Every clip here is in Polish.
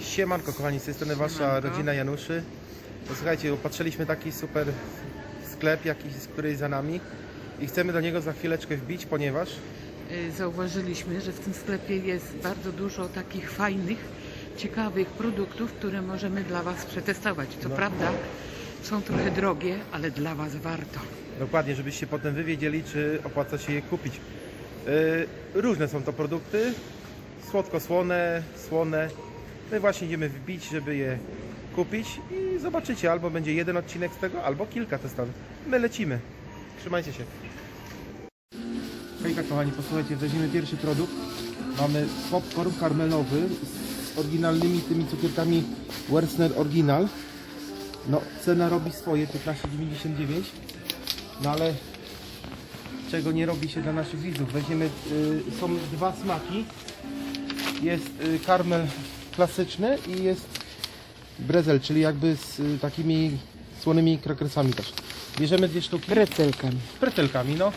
Siemanko kochani, z tej strony wasza Siemanko. rodzina Januszy. No, słuchajcie, opatrzyliśmy taki super sklep, jakiś, który jest za nami i chcemy do niego za chwileczkę wbić, ponieważ Y, Zauważyliśmy, że w tym sklepie jest bardzo dużo takich fajnych, ciekawych produktów, które możemy dla Was przetestować. Co No. prawda są trochę drogie, ale dla Was warto. dokładnie, żebyście potem wy wiedzieli, czy opłaca się je kupić. Yy, różne są to produkty, słodko-słone, słone. My właśnie idziemy wbić, żeby je kupić i zobaczycie, albo będzie jeden odcinek z tego, albo kilka testowych. My lecimy. Trzymajcie się. Hejka kochani, posłuchajcie, weźmiemy pierwszy produkt. Mamy popcorn karmelowy z oryginalnymi tymi cukierkami Wersner Original. No, cena robi swoje, 15,99. No ale czego nie robi się dla naszych widzów? Weźmiemy, y, są dwa smaki. Jest y, karmel klasyczny i jest brezel, czyli jakby z y, takimi słonymi krakersami też. Bierzemy dwie sztuki. Precelkami. Pretelkami, no.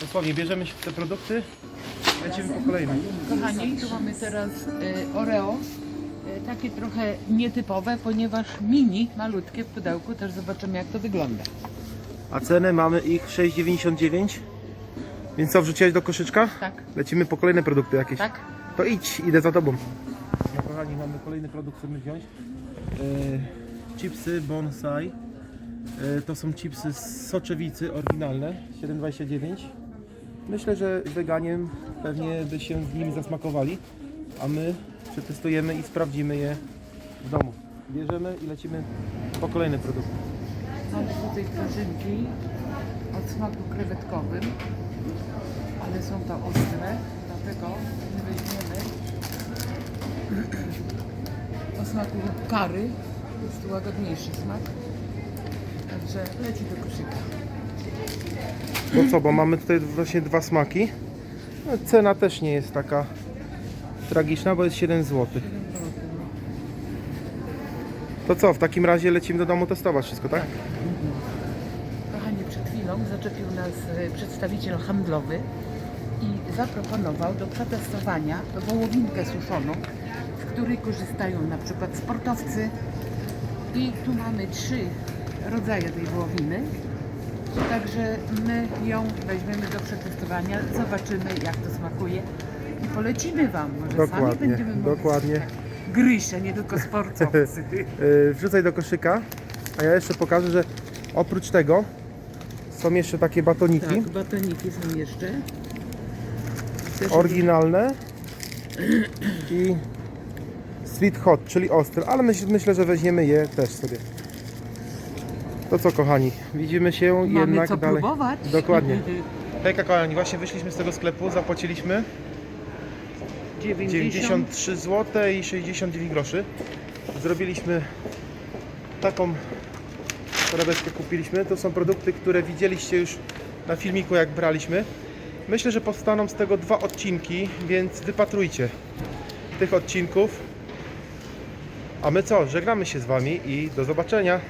Dosłownie, bierzemy się w te produkty, lecimy po kolejne. Kochani, tu mamy teraz y, Oreo. Y, takie trochę nietypowe, ponieważ mini, malutkie w pudełku. Też zobaczymy jak to wygląda. A cenę mamy ich 6,99. Więc co, wrzuciłeś do koszyczka? Tak, Lecimy po kolejne produkty jakieś. tak. To idź, idę za tobą. Kochani, mamy kolejny produkt, chcemy wziąć. E, chipsy bonsai. E, to są chipsy z soczewicy oryginalne, 7,29. Myślę, że weganiem pewnie by się z nimi zasmakowali, a my przetestujemy i sprawdzimy je w domu. Bierzemy i lecimy po kolejne produkty. Mamy tutaj prażynki o smaku krewetkowym, ale są to ostre, dlatego my weźmiemy o smaku kary. Jest łagodniejszy smak. Także leci do koszyka. No co, bo mamy tutaj właśnie dwa smaki. No, cena też nie jest taka tragiczna, bo jest 7 zł. To co, w takim razie lecimy do domu testować wszystko, tak? Kochani, przed chwilą zaczepił nas e, przedstawiciel handlowy i zaproponował do przetestowania wołowinkę suszoną, której korzystają na przykład sportowcy. I tu mamy trzy rodzaje tej wołowiny. Także my ją weźmiemy do przetestowania, zobaczymy jak to smakuje i polecimy Wam. Może sami Dokładnie, będziemy mogli dokładnie. tak gryźć, a nie tylko sportowcy. Yy, wrzucaj do koszyka, a ja jeszcze pokażę, że oprócz tego są jeszcze takie batoniki tak, batoniki są jeszcze. Też oryginalne i sweet hot, czyli ostre, ale myśl, myślę, że weźmiemy je też sobie. To co kochani, widzimy się Mamy jednak co dalej. próbować. Dokładnie. Hejka kochani, właśnie wyszliśmy z tego sklepu, zapłaciliśmy 93 zł i 69 groszy. Zrobiliśmy taką torebeczkę kupiliśmy. To są produkty, które widzieliście już na filmiku jak braliśmy. Myślę, że powstaną z tego dwa odcinki, więc wypatrujcie tych odcinków. A my co? Żegnamy się z Wami i do zobaczenia.